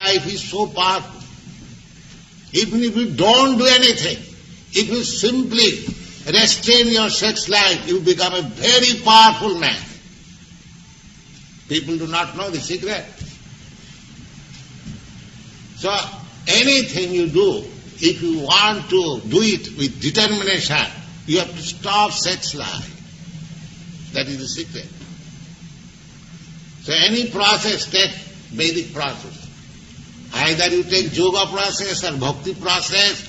life is so powerful. Even if you don't do anything, if you simply restrain your sex life, you become a very powerful man. People do not know the secret. So, anything you do, if you want to do it with determination, you have to stop sex life. That is the secret. So any process, take Vedic process. Either you take yoga process or bhakti process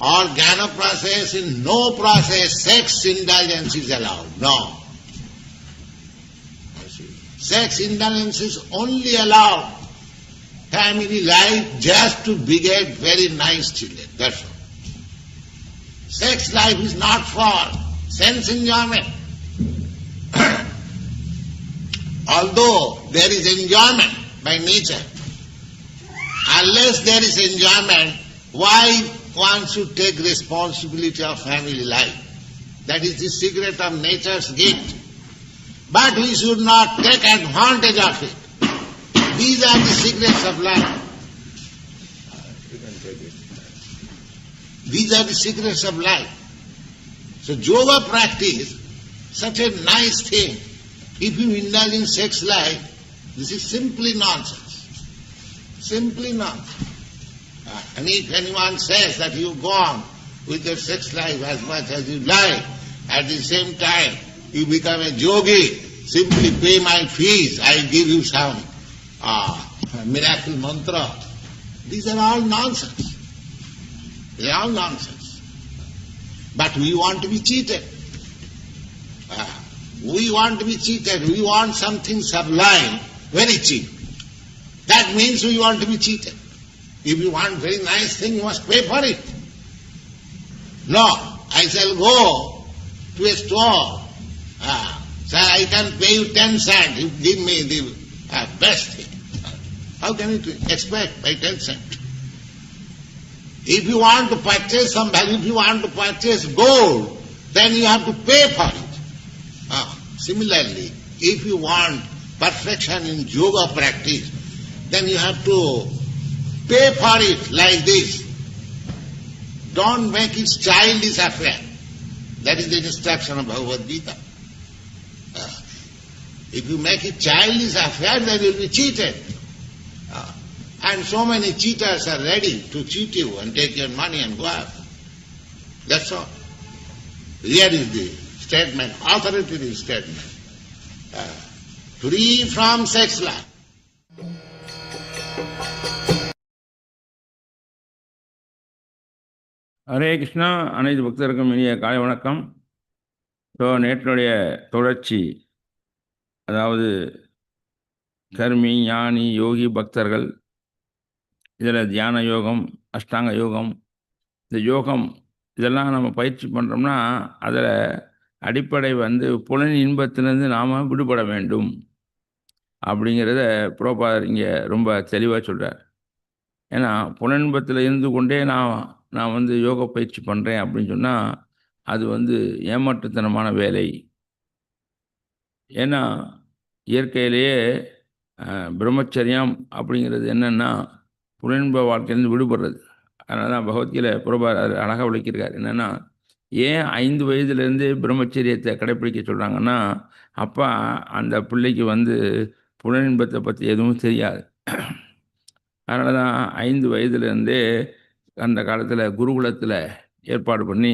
or jnana process, in no process sex indulgence is allowed. No. Sex indulgence is only allowed family life just to beget very nice children. That's all. Sex life is not for sense enjoyment. Although there is enjoyment by nature, unless there is enjoyment, why one should take responsibility of family life? That is the secret of nature's gift. But we should not take advantage of it. These are the secrets of life. These are the secrets of life. So yoga practice, such a nice thing. If you indulge in sex life, this is simply nonsense. Simply nonsense. Uh, and if anyone says that you go on with your sex life as much as you like, at the same time you become a yogi, simply pay my fees, I give you some uh, miracle mantra. These are all nonsense. They are all nonsense. But we want to be cheated. Uh, we want to be cheated. We want something sublime, very cheap. That means we want to be cheated. If you want very nice thing, you must pay for it. No, I shall go to a store. Ah, sir, I can pay you ten cents. You give me the uh, best thing. How can you expect by ten cents? If you want to purchase some value, if you want to purchase gold, then you have to pay for it. Ah, similarly, if you want perfection in yoga practice, then you have to pay for it like this. Don't make it childish affair. That is the instruction of Bhagavad Gita. Ah, if you make it childish affair, then you will be cheated. Ah, and so many cheaters are ready to cheat you and take your money and go out. That's all. Here is the statement, authoritative statement. Uh, free from sex life. Hare Krishna. அனைத்து பக்தருக்கும் இனிய காலை வணக்கம். So நேற்றுடைய தொடர்ச்சி அதாவது கர்மி ஞானி யோகி பக்தர்கள் இதில் தியான யோகம் அஷ்டாங்க யோகம் இந்த யோகம் இதெல்லாம் நம்ம பயிற்சி பண்ணுறோம்னா அதில் அடிப்படை வந்து புலன் இன்பத்திலிருந்து நாம் விடுபட வேண்டும் அப்படிங்கிறத புரோபாதர் இங்கே ரொம்ப தெளிவாக சொல்கிறார் ஏன்னா புலன்பத்தில் இருந்து கொண்டே நான் நான் வந்து யோக பயிற்சி பண்ணுறேன் அப்படின்னு சொன்னால் அது வந்து ஏமாற்றுத்தனமான வேலை. ஏன்னா இயற்கையிலேயே பிரம்மச்சரியம் அப்படிங்கிறது என்னென்னா புலன்ப வாழ்க்கையிலேருந்து விடுபடுறது. அதனால தான் பகவத்கீதை புறபார் அழகாக விளக்கியிருக்கார். என்னென்னா ஏன் ஐந்து வயதுலேருந்து பிரம்மச்சரியத்தை கடைப்பிடிக்க சொல்கிறாங்கன்னா அப்போ அந்த பிள்ளைக்கு வந்து புலனின்பத்தை பற்றி எதுவும் தெரியாது. அதனால தான் ஐந்து வயதுலேருந்தே அந்த காலத்தில் குருகுலத்தில் ஏற்பாடு பண்ணி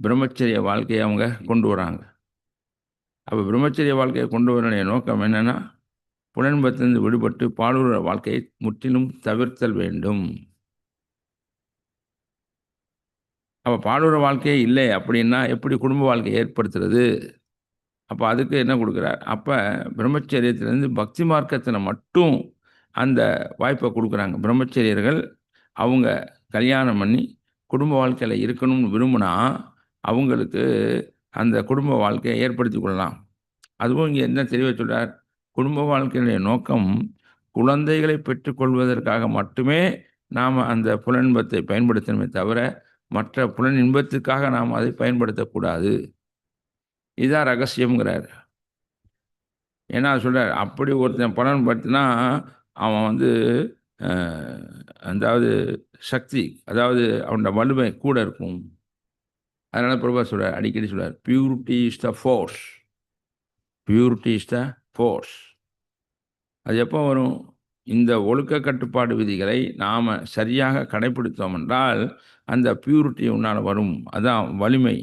பிரம்மச்சரிய வாழ்க்கையை அவங்க கொண்டு வராங்க. அப்போ பிரம்மச்சரிய வாழ்க்கையை கொண்டு வரனுடைய நோக்கம் என்னென்னா புலன்பத்திலிருந்து விடுபட்டு பாலுற வாழ்க்கையை முற்றிலும் தவிர்த்தல் வேண்டும். அப்போ பாலுற வாழ்க்கையே இல்லை அப்படின்னா எப்படி குடும்ப வாழ்க்கையை ஏற்படுத்துறது? அப்போ அதுக்கு என்ன கொடுக்குறார்? அப்போ பிரம்மச்சரியத்திலேருந்து பக்தி மார்க்கத்தில் மட்டும் அந்த வாய்ப்பை கொடுக்குறாங்க. பிரம்மச்சரியர்கள் அவங்க கல்யாணம் பண்ணி குடும்ப வாழ்க்கையில் இருக்கணும்னு விரும்பினா அவங்களுக்கு அந்த குடும்ப வாழ்க்கையை ஏற்படுத்தி கொள்ளலாம். அதுவும் இங்கே என்ன தெரிய சொல்கிறார் குடும்ப வாழ்க்கையினுடைய நோக்கம் குழந்தைகளை பெற்றுக்கொள்வதற்காக மட்டுமே நாம் அந்த புலன்பத்தை பயன்படுத்தணுமே தவிர மற்ற புலன் இன்பத்துக்காக நாம் அதை பயன்படுத்தக்கூடாது. இதுதான் ரகசியம்ங்கிறார். ஏன்னா சொல்கிறார் அப்படி ஒருத்தன் பலன் படுத்தினா அவன் வந்து அதாவது சக்தி அதாவது அவனோட வலிமை கூட இருக்கும். அதனால் பிரபா சொல்கிறார் அடிக்கடி சொல்கிறார் purity is the force purity is the force அது எப்போ வரும்? இந்த ஒழுக்க கட்டுப்பாடு விதிகளை நாம் சரியாக கடைபிடித்தோம் என்றால் அந்த பியூரிட்டி உன்னால் வரும். அதான் வலிமை.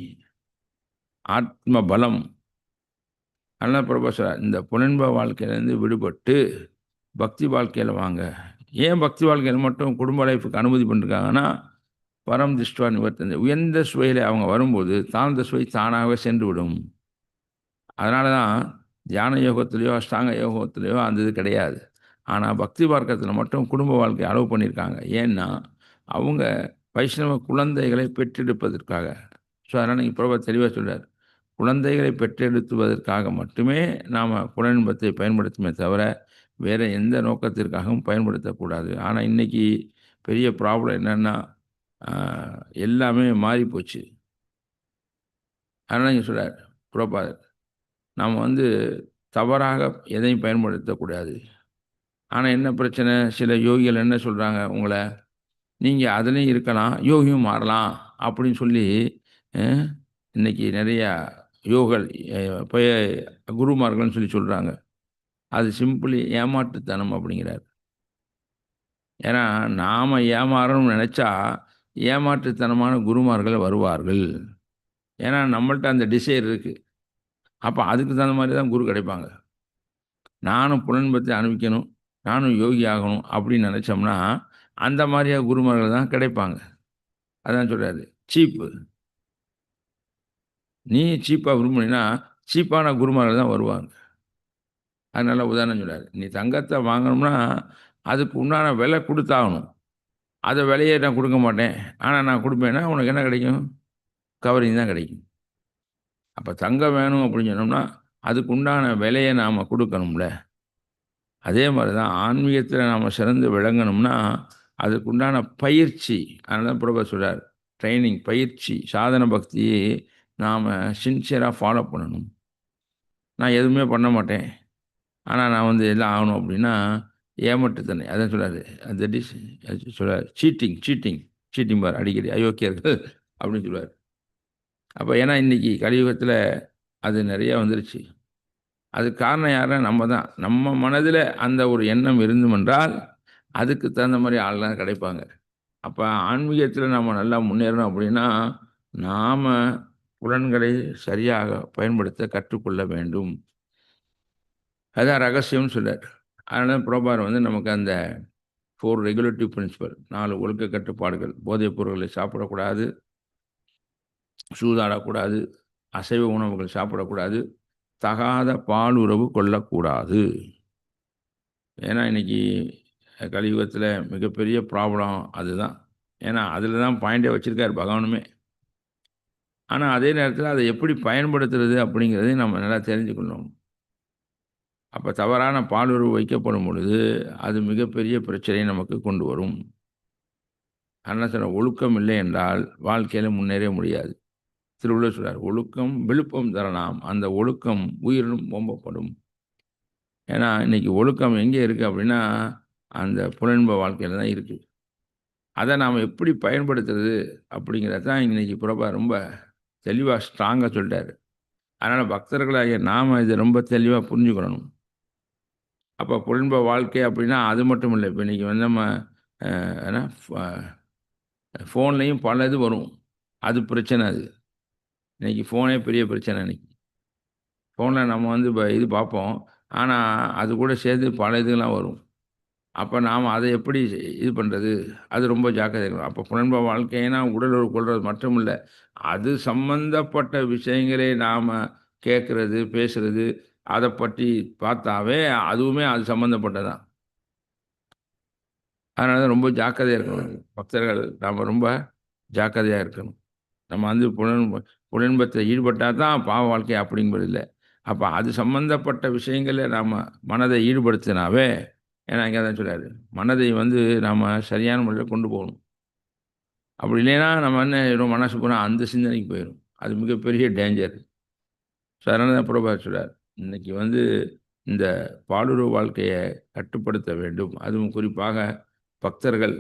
ஆத்ம பலம். அதனால் பிரபா இந்த புலன்ப வாழ்க்கையிலேருந்து விடுபட்டு பக்தி வாழ்க்கையில் வாங்க. ஏன் பக்தி வாழ்க்கையில் மட்டும் குடும்ப லைஃபுக்கு அனுமதி பண்ணிருக்காங்கன்னா பரம் திருஷ்டுவா நிவர்த்தந்தை. உயர்ந்த சுவையில் அவங்க வரும்போது தாழ்ந்த சுவை தானாகவே சென்று விடும் அதனால தான் தியான யோகத்திலேயோ அஷ்டாங்க யோகத்திலேயோ அந்த இது கிடையாது. ஆனால் பக்தி மார்க்கத்தில் மட்டும் குடும்ப வாழ்க்கை அளவு பண்ணியிருக்காங்க ஏன்னா அவங்க வைஷ்ணவ குழந்தைகளை பெற்றெடுப்பதற்காக. ஸோ அதனால் நீங்கள் பிரபா தெளிவாக சொல்கிறார் குழந்தைகளை பெற்றெடுத்துவதற்காக மட்டுமே நாம் புலன்பத்தை பயன்படுத்துமே தவிர வேறு எந்த நோக்கத்திற்காகவும் பயன்படுத்தக்கூடாது. ஆனால் இன்றைக்கி பெரிய ப்ராப்ளம் என்னென்னா எல்லாமே மாறிப்போச்சு. அதனால் நீங்கள் சொல்கிறார் புரோபாதர் நாம் வந்து தவறாக எதையும் பயன்படுத்தக்கூடாது. ஆனால் என்ன பிரச்சனை? சில யோகிகள் என்ன சொல்கிறாங்க உங்களை நீங்கள் அதுலேயும் இருக்கலாம் யோகியும் மாறலாம் அப்படின்னு சொல்லி இன்றைக்கி இன்னைக்கு நிறையா யோகல் குருமார்கள்னு சொல்லி சொல்கிறாங்க அது சிம்பிளி ஏமாற்றுத்தனம் அப்படிங்கிறார். ஏன்னா நாம் ஏமாறணும்னு நினச்சா ஏமாற்றுத்தனமான குருமார்கள் வருவார்கள். ஏன்னா நம்மள்ட்ட அந்த டிசைர் இருக்குது அப்போ அதுக்கு தகுந்த மாதிரி தான் குரு கிடைப்பாங்க. நானும் புலன்பத்தை அனுபவிக்கணும் நானும் யோகி ஆகணும் அப்படின்னு நினச்சோம்னா அந்த மாதிரியாக குருமார்கள் தான் கிடைப்பாங்க. அதான் சொல்கிறாரு சீப்பு. நீ சீப்பாக விரும்பினா சீப்பான குருமார்கள் தான் வருவாங்க. அதனால உதாரணம் சொல்கிறார் நீ தங்கத்தை வாங்கணும்னா அதுக்கு உண்டான விலை கொடுத்தாகணும். அதை விலையை நான் கொடுக்க மாட்டேன். ஆனால் நான் கொடுப்பேன்னா உனக்கு என்ன கிடைக்கும்? கவரிங் தான் கிடைக்கும். அப்போ தங்கம் வேணும் அப்படின்னு சொன்னோம்னா அதுக்கு உண்டான விலையை நாம் கொடுக்கணும்ல. அதே மாதிரி தான் ஆன்மீகத்தில் நாம் சிறந்து விளங்கணும்னா அதுக்கு உண்டான பயிற்சி அதனால தான் பிரபா சொல்கிறார் ட்ரைனிங் பயிற்சி சாதன பக்தியை நாம் சின்சியராக ஃபாலோ பண்ணணும். நான் எதுவுமே பண்ண மாட்டேன். ஆனால் நான் வந்து எல்லாம் ஆகணும் அப்படின்னா ஏமாற்றுத்தனை அதான் சொல்றாரு. அந்த இஸ் சொல்றாரு. சீட்டிங் சீட்டிங் சீட்டிங் பார் அடிக்கடி அயோக்கியர்கள் அப்படின்னு சொல்லுவார். அப்போ ஏன்னா இன்றைக்கி கலியுகத்தில் அது நிறையா வந்துருச்சு. அதுக்கு காரணம் யாருன்னா நம்ம தான். நம்ம மனதில் அந்த ஒரு எண்ணம் இருந்துமென்றால் அதுக்கு தகுந்த மாதிரி ஆள்லாம் கிடைப்பாங்க. அப்போ ஆன்மீகத்தில் நம்ம நல்லா முன்னேறணும் அப்படின்னா நாம் புலன்களை சரியாக பயன்படுத்த கற்றுக்கொள்ள வேண்டும். அதுதான் ரகசியம்னு சொல்கிறார் அதனால புரோபார் வந்து நமக்கு அந்த ஃபோர் ரெகுலேட்டிவ் பிரின்சிபல் நாலு ஒழுக்க கட்டுப்பாடுகள் போதைப் பொருட்களை சாப்பிடக்கூடாது சூதாடக்கூடாது அசைவ உணவுகள் சாப்பிடக்கூடாது தகாத பாலுறவு கொள்ளக்கூடாது. ஏன்னா இன்னைக்கு கலியுகத்தில் மிகப்பெரிய ப்ராப்ளம் அதுதான். ஏன்னா அதில் தான் பாயிண்டே வச்சுருக்கார் பகவானுமே. ஆனால் அதே நேரத்தில் அதை எப்படி பயன்படுத்துறது அப்படிங்கிறதையும் நம்ம நல்லா தெரிஞ்சுக்கணும். அப்போ தவறான பாலுறவு வைக்கப்படும் பொழுது அது மிகப்பெரிய பிரச்சனையை நமக்கு கொண்டு வரும். அதனால் ஒழுக்கம் இல்லை என்றால் வாழ்க்கையில் முன்னேற முடியாது. திருவள்ளுவர் சொல்கிறார் ஒழுக்கம் விழுப்பம் தரலாம். அந்த ஒழுக்கம் உயிரினும் ஓம்பப்படும். ஏன்னா இன்றைக்கி ஒழுக்கம் எங்கே இருக்குது அப்படின்னா அந்த புலன்ப வாழ்க்கையில் தான் இருக்குது அதை நாம் எப்படி பயன்படுத்துறது அப்படிங்கிறத தான் இன்னைக்கு பிரபா ரொம்ப தெளிவாக ஸ்ட்ராங்காக சொல்லிட்டாரு. அதனால் பக்தர்களாகிய நாம் இதை ரொம்ப தெளிவாக புரிஞ்சுக்கணும். அப்போ புலன்ப வாழ்க்கை அப்படின்னா அது மட்டும் இல்லை. இப்போ இன்றைக்கி வந்து நம்ம ஏன்னா ஃபோன்லேயும் பல இது வரும். அது பிரச்சனை அது. இன்னைக்கு ஃபோனே பெரிய பிரச்சனை இன்றைக்கி ஃபோனில் நம்ம வந்து இப்போ இது பார்ப்போம். ஆனால் அது கூட சேர்த்து பல இதுலாம் வரும். அப்போ நாம் அதை எப்படி இது பண்ணுறது அது ரொம்ப ஜாக்கிரதை இருக்கணும். அப்போ புலன்ப வாழ்க்கைனா உடல் உறவு கொள்வது மட்டும் இல்லை. அது சம்பந்தப்பட்ட விஷயங்களே நாம் கேட்குறது பேசுகிறது அதை பற்றி பார்த்தாவே அதுவுமே அது சம்மந்தப்பட்டதான் அதனால தான் ரொம்ப ஜாக்கிரதையாக இருக்கணும். பக்தர்கள் நாம் ரொம்ப ஜாக்கிரதையாக இருக்கணும். நம்ம வந்து புலன் புலன்பத்தில் ஈடுபட்டால் தான் பாவ வாழ்க்கை அப்படிங்கிறது இல்லை அப்போ அது சம்பந்தப்பட்ட விஷயங்களில் நாம் மனதை ஈடுபடுத்தினாவே ஏன்னா இங்கே தான் சொல்றாரு மனதை வந்து நாம் சரியான முறையில் கொண்டு போகணும். அப்படி இல்லைன்னா நம்ம என்ன மனசு போனால் அந்த சிந்தனைக்கு போயிடும் அது மிகப்பெரிய டேஞ்சர் ஸோ அதனால தான் பிரபா சொல்றார் இன்றைக்கி வந்து இந்த பாலுறவு வாழ்க்கையை கட்டுப்படுத்த வேண்டும். அதுவும் குறிப்பாக பக்தர்கள்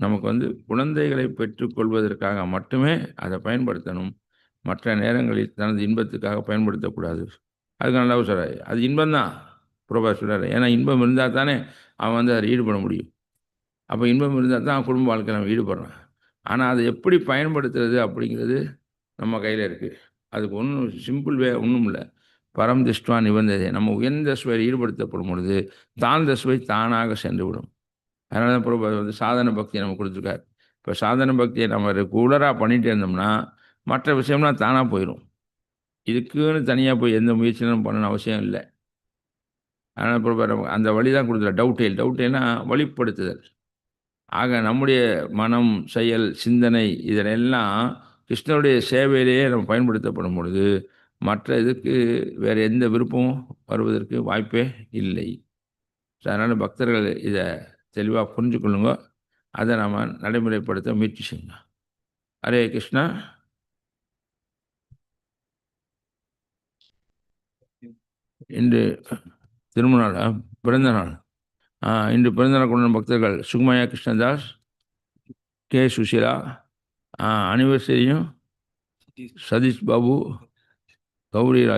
நமக்கு வந்து குழந்தைகளை பெற்றுக்கொள்வதற்காக மட்டுமே அதை பயன்படுத்தணும். மற்ற நேரங்களில் தனது இன்பத்துக்காக பயன்படுத்தக்கூடாது. அதுக்கு நல்லா சொல்கிறார் அது இன்பம்தான் பிரபா சொல்கிறார் ஏன்னா இன்பம் இருந்தால் தானே அவன் வந்து அதில் ஈடுபட முடியும். அப்போ இன்பம் இருந்தால் தான் குடும்ப வாழ்க்கையில் நம்ம ஈடுபடுறான் ஆனால் அதை எப்படி பயன்படுத்துறது அப்படிங்கிறது நம்ம கையில் இருக்குது அதுக்கு ஒன்றும் சிம்பிள் வே ஒன்றும் இல்லை. பரம் திஷ்டுவா நிபந்ததை நம்ம உயர்ந்த சுவையில் ஈடுபடுத்தப்படும் பொழுது தாழ்ந்த சுவை தானாக சென்று விடும் அதனால தான் பிரபு வந்து சாதன பக்தியை நம்ம கொடுத்துருக்காரு. இப்போ சாதன பக்தியை நம்ம ரெகுலராக பண்ணிகிட்டே இருந்தோம்னா மற்ற விஷயம்லாம் தானாக போயிடும் இதுக்குன்னு தனியாக போய் எந்த முயற்சியும் பண்ணணும் அவசியம் இல்லை. அதனால் பிரபு நம்ம அந்த வழி தான் கொடுத்துருக்காரு டவுட்டேல் டவுட்டேல்னா வழிப்படுத்துதல். ஆக நம்முடைய மனம் செயல் சிந்தனை இதனெல்லாம் கிருஷ்ணருடைய சேவையிலேயே நம்ம பயன்படுத்தப்படும் பொழுது மற்ற இதுக்கு வேறு எந்த விருப்பமும் வருவதற்கு வாய்ப்பே இல்லை. அதனால் பக்தர்கள் இதை தெளிவாக புரிஞ்சுக்கொள்ளுங்க அதை நாம் நடைமுறைப்படுத்த முயற்சி செய்யுங்க. ஹரே கிருஷ்ணா. இன்று திருமண நாள் பிறந்த நாள். இன்று பிறந்த நாள் கொண்ட பக்தர்கள் சுகுமாயா கிருஷ்ணதாஸ் கே. சுஷீலா அனிவர்சரியும் சதீஷ் பாபு ဂௌရီရာ